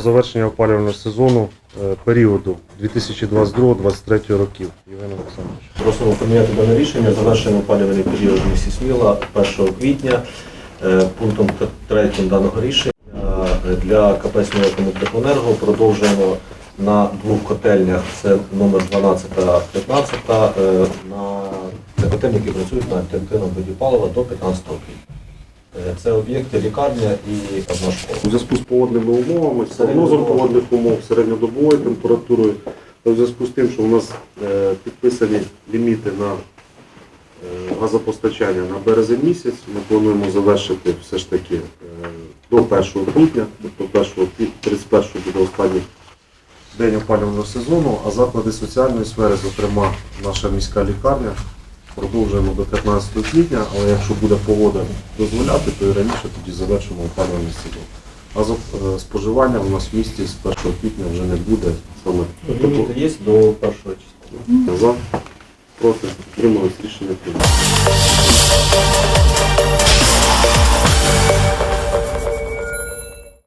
завершення опалювального сезону е, періоду 2022-2023 років. Євген Олександрович. Просимо прийняти дане рішення. Завершено опалювальний період в місті Сміла 1 квітня. Е, Пунктом 3 даного рішення е, для КП Сміла Комунтехенерго продовжуємо на двох котельнях, це номер 12 та 15, е, на котельні, які працюють на альтернативному виді палива до 15 квітня. Е, Це об'єкти лікарня і одна школа. У зв'язку з погодними умовами, з прогнозом погодних умов, середньодобовою температурою, та в зв'язку з тим, що у нас е, підписані ліміти на е, газопостачання на березень місяць, ми плануємо завершити все ж таки до 1 квітня, тобто 1 31 буде останній день опалювального сезону, а заклади соціальної сфери, зокрема наша міська лікарня, Продовжуємо до 15 квітня, але якщо буде погода дозволяти, то і раніше тоді завершимо опалювальний сезон. А за е, споживання у нас в місті з 1 квітня вже не буде саме. Ну, тобто тобто є до 1 числа. За проти отримали рішення прийняти.